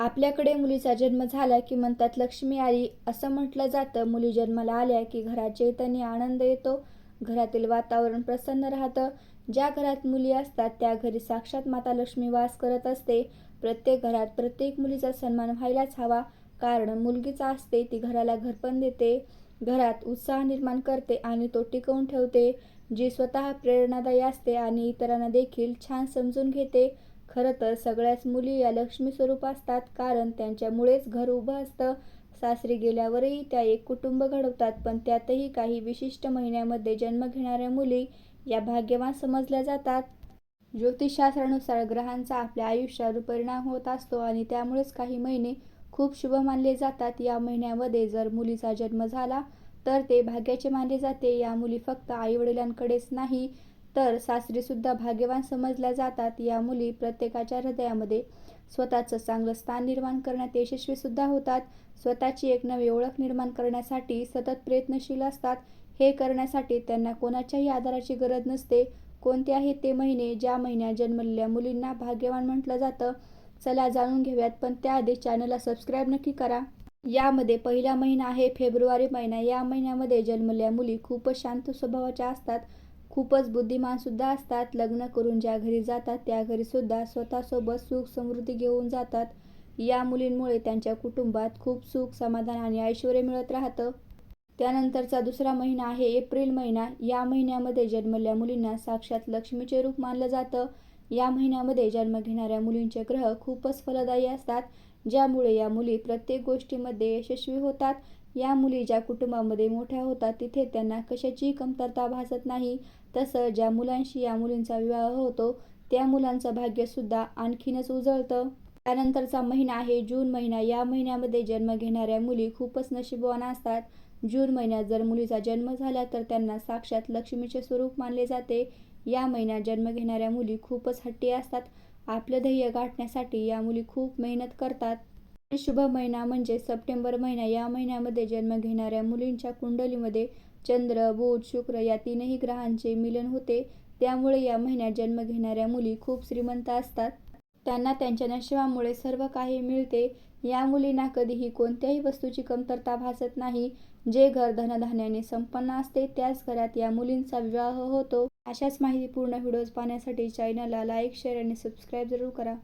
आपल्याकडे मुलीचा जन्म झाला की म्हणतात लक्ष्मी आली असं म्हटलं जातं. मुली जन्माला आल्या की घरात चैतन्य आनंद येतो. घरातील वातावरण प्रसन्न राहतं. ज्या घरात मुली असतात त्या घरी साक्षात माता लक्ष्मी वास करत असते. प्रत्येक घरात प्रत्येक मुलीचा सन्मान व्हायलाच हवा. कारण मुलगीच असते ती घराला घरपण देते. घरात उत्साह निर्माण करते आणि तो टिकवून ठेवते. जी स्वतः प्रेरणादायी असते आणि इतरांना देखील छान समजून घेते. खरं तर सगळ्याच मुली या लक्ष्मी स्वरूप असतात कारण त्यांच्यामुळेच घर उभं असतं. सासरी गेल्यावरही त्या एक कुटुंब घडवतात पण त्यातही काही विशिष्ट महिन्यामध्ये जन्म घेणाऱ्या मुली या भाग्यवान समजल्या जातात. ज्योतिषशास्त्रानुसार ग्रहांचा आपल्या आयुष्यावर परिणाम होत असतो आणि त्यामुळेच काही महिने खूप शुभ मानले जातात. या महिन्यामध्ये जर मुलीचा जन्म झाला तर ते भाग्याचे मानले जाते. या मुली फक्त आईवडिलांकडेच नाही तर सासरीसुद्धा भाग्यवान समजल्या जातात. या मुली प्रत्येकाच्या हृदयामध्ये स्वतःचं चांगलं स्थान निर्माण करण्यात यशस्वीसुद्धा होतात. स्वतःची एक नवी ओळख निर्माण करण्यासाठी सतत प्रयत्नशील असतात. हे करण्यासाठी त्यांना कोणाच्याही आधाराची गरज नसते. कोणते आहेत ते महिने? ज्या महिन्यात जन्मलेल्या मुलींना भाग्यवान म्हटलं जातं चला जाणून घेऊयात. पण त्याआधी चॅनलला सबस्क्राईब नक्की करा. यामध्ये पहिला महिना आहे फेब्रुवारी महिना. या महिन्यामध्ये जन्मलेल्या मुली खूपच शांत स्वभावाच्या असतात. खूपच बुद्धिमान सुद्धा असतात. लग्न करून ज्या घरी जातात त्या घरी सुद्धा स्वतःसोबत सुख समृद्धी घेऊन जातात. या मुलींमुळे त्यांच्या कुटुंबात खूप सुख समाधान आणि ऐश्वर मिळत राहतं. त्यानंतरचा दुसरा महिना आहे एप्रिल महिना. या महिन्यामध्ये जन्मल्या मुलींना साक्षात लक्ष्मीचे रूप मानलं जातं. या महिन्यामध्ये जन्म घेणाऱ्या मुलींचे ग्रह खूपच फलदायी असतात ज्यामुळे या मुली प्रत्येक गोष्टीमध्ये यशस्वी होतात. या मुली ज्या कुटुंबामध्ये मोठ्या होतात तिथे त्यांना कशाचीही कमतरता भासत नाही. तसं ज्या मुलांशी या मुलींचा विवाह होतो त्या मुलांचं भाग्यसुद्धा आणखीनच उजळतं. त्यानंतरचा महिना आहे जून महिना. या महिन्यामध्ये जन्म घेणाऱ्या मुली खूपच नशीबवान असतात. जून महिन्यात जर मुलीचा जन्म झाला तर त्यांना साक्षात लक्ष्मीचे स्वरूप मानले जाते. या महिन्यात जन्म घेणाऱ्या मुली खूपच हट्टी असतात. आपलं ध्येय गाठण्यासाठी या मुली खूप मेहनत करतात. शुभ महिना म्हणजे सप्टेंबर महिना. या महिन्यामध्ये जन्म घेणाऱ्या मुलींच्या कुंडलीमध्ये चंद्र बुध शुक्र या तीनही ग्रहांचे मिलन होते. त्यामुळे या महिन्यात जन्म घेणाऱ्या मुली खूप श्रीमंत असतात. त्यांना त्यांच्या नशिबामुळे सर्व काही मिळते. या मुलींना कधीही कोणत्याही वस्तूची कमतरता भासत नाही. जे घर धनधान्याने संपन्न असते त्याच घरात या मुलींचा विवाह होतो. अशाच माहितीपूर्ण व्हिडिओज पाहण्यासाठी चॅनलला लाईक शेअर आणि सबस्क्राईब जरूर करा.